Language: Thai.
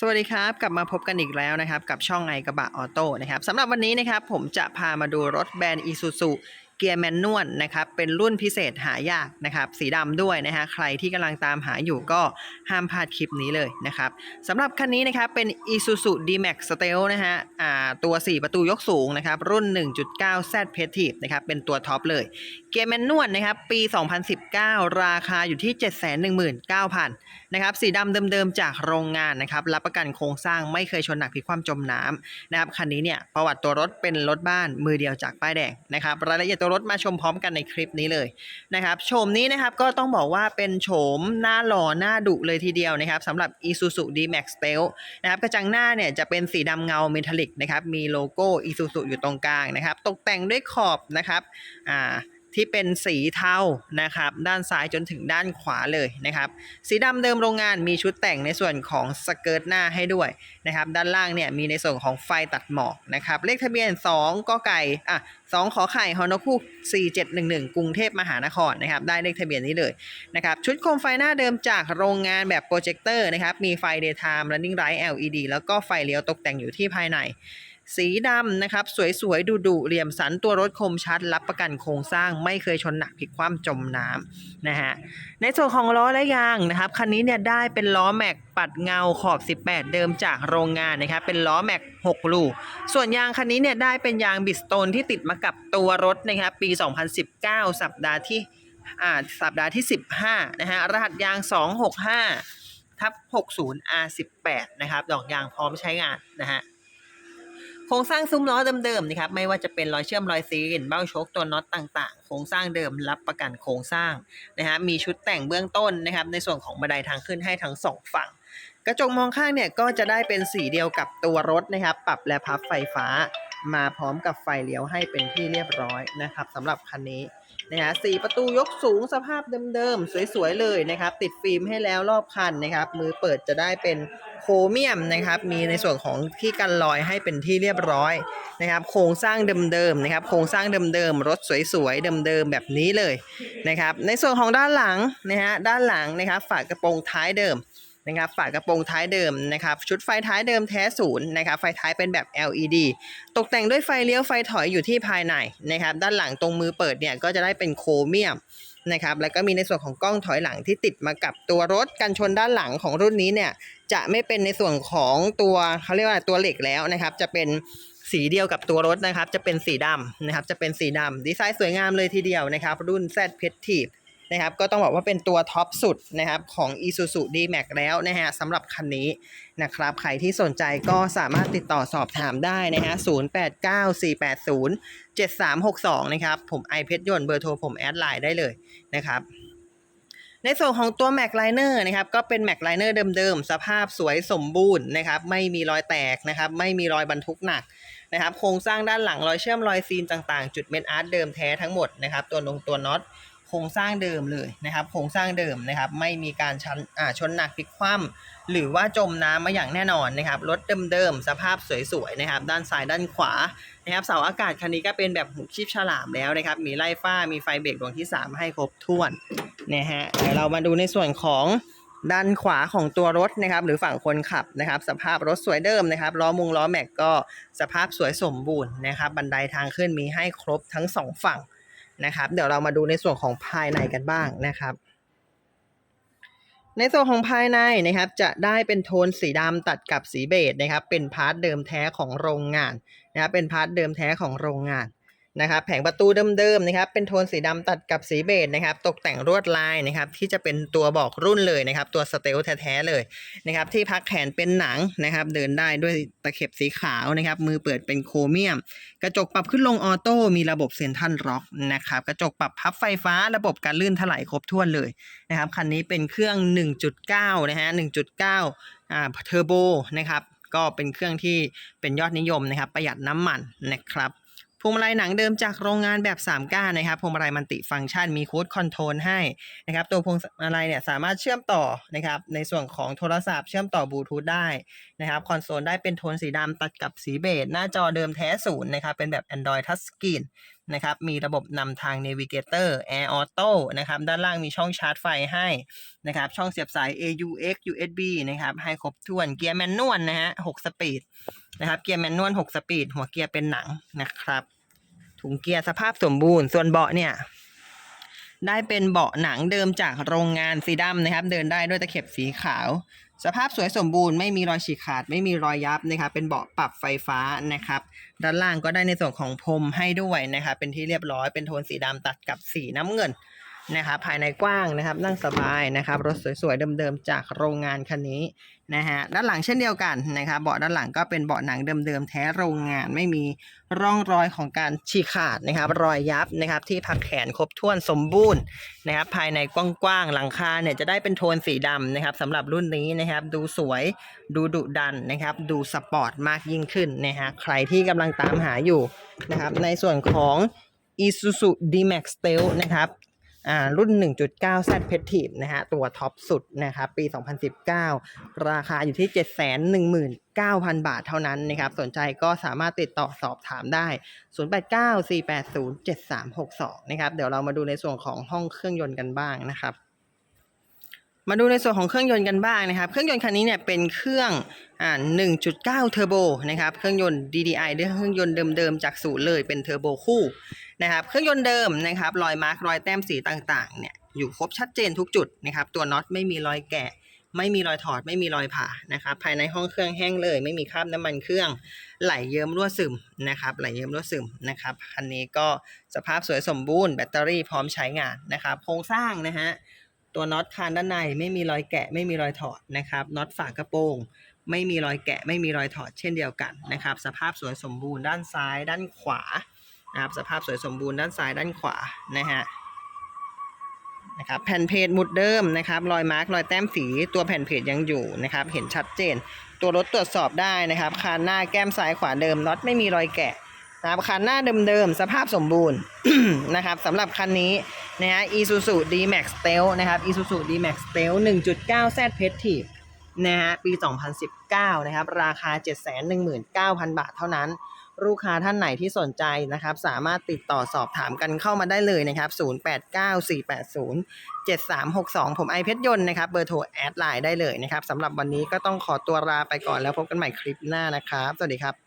สวัสดีครับ กลับมาพบกันอีกแล้วนะครับ กับช่องไอกระบะออโต้นะครับสำหรับวันนี้นะครับ ผมจะพามาดูรถแบรนด์อีซูซู เกียร์แมนนวลนะครับเป็นรุ่นพิเศษหายากนะครับสีดำด้วยนะฮะใครที่กำลังตามหาอยู่ก็ห้ามพลาดคลิปนี้เลยนะครับสำหรับคันนี้นะครับเป็น Isuzu D-Max Stealth นะฮะอ่าตัว 4 ประตูยกสูงนะครับรุ่น 1.9 Z p e t i v e นะครับเป็นตัวท็อปเลย เกียร์แมนนวลนะครับปี 2019 ราคาอยู่ที่ 719,000นะครับสีดำเดิมๆจากโรงงานนะครับรับประกันโครงสร้างไม่เคยชนหนักพลิกคว่ำจมน้ำนะครับคันนี้เนี่ยประวัติตัวรถเป็นรถบ้านมือเดียวจากป้ายแดงนะครับรายละเอียดตัวรถมาชมพร้อมกันในคลิปนี้เลยนะครับโฉมนี้นะครับก็ต้องบอกว่าเป็นโฉมหน้าหล่อหน้าดุเลยทีเดียวนะครับสำหรับ Isuzu D-Max s t e l นะครับกระจังหน้าเนี่ยจะเป็นสีดำเงาเมทัลลิกนะครับมีโลโก้ Isuzu อยู่ตรงกลางนะครับ ตกแต่งด้วยขอบนะครับอ่า ที่เป็นสีเทานะครับ ด้านซ้ายจนถึงด้านขวาเลยนะครับ สีดำเดิมโรงงานมีชุดแต่งในส่วนของสเกิร์ตหน้าให้ด้วยนะครับ ด้านล่างเนี่ยมีในส่วนของไฟตัดหมอกนะครับ เลขทะเบียน 2กไก่อะ2ขอไข่ฮอนคูก4711 กรุงเทพมหานครนะครับ ได้เลขทะเบียนนี้เลยนะครับ ชุดโคมไฟหน้าเดิมจากโรงงานแบบโปรเจคเตอร์นะครับ มีไฟ daytime running light LED แล้วก็ไฟเลี้ยวตกแต่งอยู่ที่ภายใน สีดำนะครับ สวยๆ ดุๆเหลี่ยมสันตัวรถคมชัด รับประกันโครงสร้างไม่เคยชนหนักพลิกคว่ำจมน้ำนะฮะในส่วนของล้อและยางนะครับคันนี้เนี่ยได้เป็นล้อแม็กปัดเงาขอบ 18 เดิมจากโรงงานนะครับเป็นล้อแม็ก6ลูกส่วนยางคันนี้เนี่ยได้เป็นยางบิสโตนที่ติดมากับตัวรถนะครับปี 2019 สัปดาห์ที่อ่าสัปดาห์ที่ 15นะฮะรหัสยาง 265ทับ60 R18 นะครับดอกยางพร้อมใช้งานนะฮะ โครงสร้างซุ้มล้อเดิมๆนะครับไม่ว่าจะเป็นรอยเชื่อมรอยซีนเบ้าโชคตัวน็อตต่างๆ โครงสร้างเดิมรับประกันโครงสร้างนะฮะมีชุดแต่งเบื้องต้นนะครับในส่วนของบันไดทางขึ้นให้ทั้งสองฝั่ง กระจกมองข้างเนี่ยก็จะได้เป็นสีเดียวกับตัวรถนะครับปรับและพับไฟฟ้า มาพร้อมกับไฟเลี้ยวให้เป็นที่เรียบร้อยนะครับสำหรับคันนี้นะฮะสี่ประตูยกสูงสภาพเดิมๆ สวยๆ เลยนะครับ ติดฟิล์มให้แล้วรอบคันนะครับ มือเปิดจะได้เป็นโครเมียมนะครับ มีในส่วนของที่กันรอยให้เป็นที่เรียบร้อยนะครับ โครงสร้างเดิมๆนะครับ โครงสร้างเดิมๆ รถสวยๆ เดิมๆ แบบนี้เลยนะครับ ในส่วนของด้านหลังนะฮะ ด้านหลังนะครับ ฝากระโปรงท้ายเดิม นะครับฝากระโปรงท้ายเดิมนะครับชุดไฟท้ายเดิมแท้ศูนย์นะครับไฟท้ายเป็นแบบ LED ตกแต่งด้วยไฟเลี้ยวไฟถอยอยู่ที่ภายในนะครับด้านหลังตรงมือเปิดเนี่ยก็จะได้เป็นโครเมียมนะครับแล้วก็มีในส่วนของกล้องถอยหลังที่ติดมากับตัวรถกันชนด้านหลังของรุ่นนี้เนี่ยจะไม่เป็นในส่วนของตัวเขาเรียกว่าตัวเหล็กแล้วนะครับจะเป็นสีเดียวกับตัวรถนะครับจะเป็นสีดำนะครับจะเป็นสีดำดีไซน์สวยงามเลยทีเดียวนะครับรุ่น Z p e t i v e นะครับก็ต้องบอกว่าเป็นตัวท็อปสุดนะครับของ Isuzu D-Max แล้วนะฮะสำหรับคันนี้นะครับใครที่สนใจก็สามารถติดต่อสอบถามได้นะฮะ0894807362 นะครับผมไอเพชรยนต์เบอร์โทรผมแอดไลน์ได้เลยนะครับในส่วนของตัว Mac Liner นะครับก็เป็น Mac Liner เดิมๆ สภาพสวยสมบูรณ์นะครับไม่มีรอยแตกนะครับไม่มีรอยบรรทุกหนักนะครับโครงสร้างด้านหลังรอยเชื่อมรอยซีนต่างๆ จุดเมนอาร์ตเดิมแท้ทั้งหมดนะครับตัวนงตัวน็อต โครงสร้างเดิมเลยนะครับ โครงสร้างเดิมนะครับ ไม่มีการชันอ่าชนหนักพลิกคว่ำหรือว่าจมน้ำมาอย่างแน่นอนนะครับ รถเดิมๆ สภาพสวยๆนะครับ ด้านซ้ายด้านขวานะครับ เสาอากาศคันนี้ก็เป็นแบบหูคีบฉลามแล้วนะครับ มีไล่ฟ้า มีไฟเบรกดวงที่ 3 ให้ครบถ้วนนะฮะ เดี๋ยวเรามาดูในส่วนของด้านขวาของตัวรถนะครับ หรือฝั่งคนขับนะครับ สภาพรถสวยเดิมนะครับล้อมุงล้อแม็กก็สภาพสวยสมบูรณ์นะครับ บันไดทางขึ้นมีให้ครบทั้งสองฝั่ง นะครับ เดี๋ยวเรามาดูในส่วนของภายในกันบ้างนะครับ ในส่วนของภายในนะครับ จะได้เป็นโทนสีดำตัดกับสีเบจนะครับ เป็นพาร์ทเดิมแท้ของโรงงานนะครับเป็นพาร์ทเดิมแท้ของโรงงาน นะครับแผงประตูเดิมๆนะครับเป็นโทนสีดำตัดกับสีเบจนะครับตกแต่งลวดลายนะครับที่จะเป็นตัวบอกรุ่นเลยนะครับตัวสเตลแท้ๆเลยนะครับที่พักแขนเป็นหนังนะครับเดินได้ด้วยตะเข็บสีขาวนะครับมือเปิดเป็นโครเมียม กระจกปรับขึ้นลงออโต้มีระบบเซนทันล็อกนะครับกระจกปรับพับไฟฟ้าระบบการลื่นถลายครบถ้วนเลยนะครับคันนี้เป็นเครื่อง 1.9 นะฮะ 1.9 อ่าเทอร์โบนะครับก็เป็นเครื่องที่เป็นยอดนิยมนะครับประหยัดน้ำมันนะครับ วงมาลัยหนังเดิมจากโรงงานแบบ3ก้านนะครับพวงมาลัยมันติฟังก์ชันมีคูดคอนโทรลให้นะครับตัวพวงมาลัยเนี่ยสามารถเชื่อมต่อนะครับในส่วนของโทรศัพท์เชื่อมต่อบลูทูธได้นะครับคอนโซลได้เป็นโทนสีดำตัดกับสีเบจหน้าจอเดิมแท้ศูนย์นะครับเป็นแบบ Android Touch Screen นะครับมีระบบนำทาง Navigator Air Auto นะครับด้านล่างมีช่องชาร์จไฟให้นะครับช่องเสียบสาย AUX USB นะครับให้ครบถ้วนเกียร์แมนนวลนะฮะ6สปีดนะครับเกียร์แมนนวล6สปีดหัวเกียร์เป็นหนังนะครับ ถุงเกียร์สภาพสมบูรณ์ ส่วนเบาะเนี่ย ได้เป็นเบาะหนังเดิมจากโรงงานสีดำนะครับ เดินได้ด้วยตะเข็บสีขาว สภาพสวยสมบูรณ์ไม่มีรอยฉีกขาด ไม่มีรอยยับนะครับ เป็นเบาะปรับไฟฟ้านะครับ ด้านล่างก็ได้ในส่วนของพรมให้ด้วยนะครับ เป็นที่เรียบร้อยเป็นโทนสีดำตัดกับสีน้ำเงิน นะครับภายในกว้างนะครับนั่งสบายนะครับรถสวยๆเดิมๆจากโรงงานคันนี้นะฮะด้านหลังเช่นเดียวกันนะครับเบาะด้านหลังก็เป็นเบาะหนังเดิมๆแท้โรงงานไม่มีร่องรอยของการฉีกขาดนะครับรอยยับนะครับที่พักแขนครบถ้วนสมบูรณ์นะครับภายในกว้างๆหลังคาเนี่ยจะได้เป็นโทนสีดำนะครับสำหรับรุ่นนี้นะครับดูสวยดูดุดันนะครับดูสปอร์ตมากยิ่งขึ้นนะฮะใครที่กำลังตามหาอยู่นะครับในส่วนของ Isuzu D-Max Stealth นะครับ อ่ารุ่น 1.9 Z p e t i v e นะฮะตัวท็อปสุดนะครับปี 2019 ราคาอยู่ที่ 719,000 บาทเท่านั้นนะครับสนใจก็สามารถติดต่อสอบถามได้ 0894807362 นะครับเดี๋ยวเรามาดูในส่วนของห้องเครื่องยนต์กันบ้างนะครับ มาดูในส่วนของเครื่องยนต์กันบ้างนะครับ เครื่องยนต์คันนี้เนี่ยเป็นเครื่องอ่า1.9 เทอร์โบนะครับ เครื่องยนต์ DDI ด้วยเครื่องยนต์เดิมๆจากศูนย์เลยเป็นเทอร์โบคู่นะครับ เครื่องยนต์เดิมนะครับ รอยมาร์กรอยแต้มสีต่างๆ เนี่ยอยู่ครบชัดเจนทุกจุดนะครับ ตัวน็อตไม่มีรอยแกะ ไม่มีรอยถอด ไม่มีรอยผ่านะครับ ภายในห้องเครื่องแห้งเลย ไม่มีคราบน้ำมันเครื่อง ไหลเยิ้มรั่วซึมนะครับ ไหลเยิ้มรั่วซึมนะครับ คันนี้ก็สภาพสวยสมบูรณ์ แบตเตอรี่พร้อมใช้งานนะครับ โครงสร้างนะฮะ ตัวน็อตคานด้านในไม่มีรอยแกะไม่มีรอยถอดนะครับน็อตฝากระโปรงไม่มีรอยแกะไม่มีรอยถอดเช่นเดียวกันนะครับ สภาพสวยสมบูรณ์ด้านซ้ายด้านขวานะครับสภาพสวยสมบูรณ์ด้านซ้ายด้านขวานะฮะนะครับแผ่นเพจมุดเดิมนะครับรอยมาร์กรอยแต้มสีตัวแผ่นเพจยังอยู่นะครับ เห็นชัดเจน ตัวรถตรวจสอบได้นะครับ คานหน้าแก้มซ้ายขวาเดิมน็อตไม่มีรอยแกะนะครับคานหน้าเดิมๆสภาพสมบูรณ์นะครับสำหรับคันนี้ นะฮะ Isuzu D-Max Stealth นะครับ Isuzu D-Max Stealth 1.9 Z p e t i v e นะฮะ ปี 2019 นะครับ ราคา 719,000 บาทเท่านั้น ลูกค้าท่านไหนที่สนใจนะครับ สามารถติดต่อสอบถามกันเข้ามาได้เลยนะครับ 0894807362 ผมไอเพชรยนต์นะครับ เบอร์โทรแอดไลน์ได้เลยนะครับสำหรับวันนี้ก็ต้องขอตัวลาไปก่อนแล้วพบกันใหม่คลิปหน้านะครับ สวัสดีครับ